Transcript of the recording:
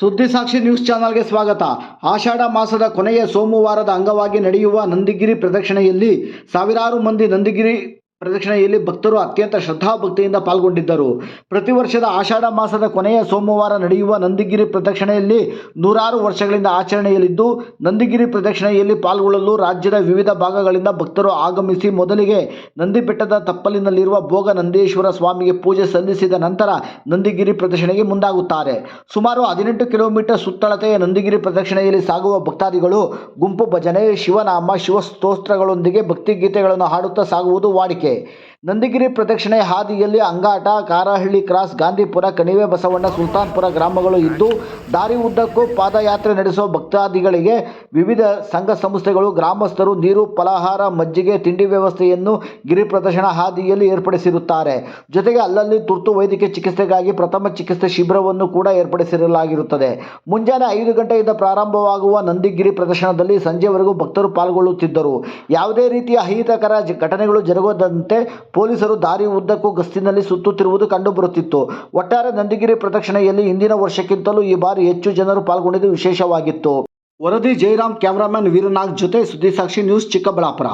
ಸುದ್ದಿಸಾಕ್ಷಿ news ಚಾನಲ್ಗೆ ಸ್ವಾಗತ. ಆಷಾಢ ಮಾಸದ ಕೊನೆಯ ಸೋಮವಾರದ ಅಂಗವಾಗಿ ನಡೆಯುವ ನಂದಿಗಿರಿ ಪ್ರದಕ್ಷಿಣೆಯಲ್ಲಿ ಸಾವಿರಾರು ಮಂದಿ ನಂದಿಗಿರಿ ಪ್ರದಕ್ಷಿಣೆಯಲ್ಲಿ ಭಕ್ತರು ಅತ್ಯಂತ ಶ್ರದ್ಧಾಭಕ್ತಿಯಿಂದ ಪಾಲ್ಗೊಂಡಿದ್ದರು. ಪ್ರತಿ ವರ್ಷದ ಆಷಾಢ ಮಾಸದ ಕೊನೆಯ ಸೋಮವಾರ ನಡೆಯುವ ನಂದಿಗಿರಿ ಪ್ರದಕ್ಷಿಣೆಯಲ್ಲಿ ನೂರಾರು ವರ್ಷಗಳಿಂದ ಆಚರಣೆಯಲ್ಲಿದ್ದು, ನಂದಿಗಿರಿ ಪ್ರದಕ್ಷಿಣೆಯಲ್ಲಿ ಪಾಲ್ಗೊಳ್ಳಲು ರಾಜ್ಯದ ವಿವಿಧ ಭಾಗಗಳಿಂದ ಭಕ್ತರು ಆಗಮಿಸಿ ಮೊದಲಿಗೆ ನಂದಿ ಬೆಟ್ಟದ ತಪ್ಪಲಿನಲ್ಲಿರುವ ಭೋಗ ನಂದೀಶ್ವರ ಸ್ವಾಮಿಗೆ ಪೂಜೆ ಸಲ್ಲಿಸಿದ ನಂತರ ನಂದಿಗಿರಿ ಪ್ರದಕ್ಷಿಣೆಗೆ ಮುಂದಾಗುತ್ತಾರೆ. ಸುಮಾರು ಹದಿನೆಂಟು ಕಿಲೋಮೀಟರ್ ಸುತ್ತಳತೆಯ ನಂದಿಗಿರಿ ಪ್ರದಕ್ಷಿಣೆಯಲ್ಲಿ ಸಾಗುವ ಭಕ್ತಾದಿಗಳು ಗುಂಪು ಭಜನೆ, ಶಿವನಾಮ, ಶಿವಸ್ತೋತ್ರಗಳೊಂದಿಗೆ ಭಕ್ತಿಗೀತೆಗಳನ್ನು ಹಾಡುತ್ತಾ ಸಾಗುವುದು ವಾಡಿಕೆ. ಹಾಗೆ ನಂದಿಗಿರಿ ಪ್ರದಕ್ಷಿಣೆ ಹಾದಿಯಲ್ಲಿ ಅಂಗಾಟ, ಕಾರಹಳ್ಳಿ ಕ್ರಾಸ್, ಗಾಂಧಿಪುರ, ಕಣಿವೆ ಬಸವಣ್ಣ, ಸುಲ್ತಾನ್ಪುರ ಗ್ರಾಮಗಳು ಇದ್ದು, ದಾರಿ ಉದ್ದಕ್ಕೂ ಪಾದಯಾತ್ರೆ ನಡೆಸುವ ಭಕ್ತಾದಿಗಳಿಗೆ ವಿವಿಧ ಸಂಘ ಸಂಸ್ಥೆಗಳು, ಗ್ರಾಮಸ್ಥರು ನೀರು, ಫಲಾಹಾರ, ಮಜ್ಜಿಗೆ, ತಿಂಡಿ ವ್ಯವಸ್ಥೆಯನ್ನು ಗಿರಿ ಪ್ರದರ್ಶನ ಹಾದಿಯಲ್ಲಿ ಏರ್ಪಡಿಸಿರುತ್ತಾರೆ. ಜೊತೆಗೆ ಅಲ್ಲಲ್ಲಿ ತುರ್ತು ವೈದ್ಯಕೀಯ ಚಿಕಿತ್ಸೆಗಾಗಿ ಪ್ರಥಮ ಚಿಕಿತ್ಸೆ ಶಿಬಿರವನ್ನು ಕೂಡ ಏರ್ಪಡಿಸಿರಲಾಗಿರುತ್ತದೆ. ಮುಂಜಾನೆ ಐದು ಗಂಟೆಯಿಂದ ಪ್ರಾರಂಭವಾಗುವ ನಂದಿಗಿರಿ ಪ್ರದರ್ಶನದಲ್ಲಿ ಸಂಜೆವರೆಗೂ ಭಕ್ತರು ಪಾಲ್ಗೊಳ್ಳುತ್ತಿದ್ದರು. ಯಾವುದೇ ರೀತಿಯ ಅಹಿತಕರ ಘಟನೆಗಳು ಜರುಗದಂತೆ ಪೊಲೀಸರು ದಾರಿ ಉದ್ದಕ್ಕೂ ಗಸ್ತಿನಲ್ಲಿ ಸುತ್ತುತ್ತಿರುವುದು ಕಂಡುಬರುತ್ತಿತ್ತು. ಒಟ್ಟಾರೆ ನಂದಿಗಿರಿ ಪ್ರದಕ್ಷಿಣೆಯಲ್ಲಿ ಹಿಂದಿನ ವರ್ಷಕ್ಕಿಂತಲೂ ಈ ಬಾರಿ ಹೆಚ್ಚು ಜನರು ಪಾಲ್ಗೊಂಡಿದ್ದು ವಿಶೇಷವಾಗಿತ್ತು. ವರದಿ, ಜಯರಾಮ್, ಕ್ಯಾಮರಾಮನ್, ವೀರನಾಗ್ ಜೊತೆ ಸುದ್ದಿಸಾಕ್ಷಿ ನ್ಯೂಸ್ ಚಿಕ್ಕಬಳ್ಳಾಪುರ.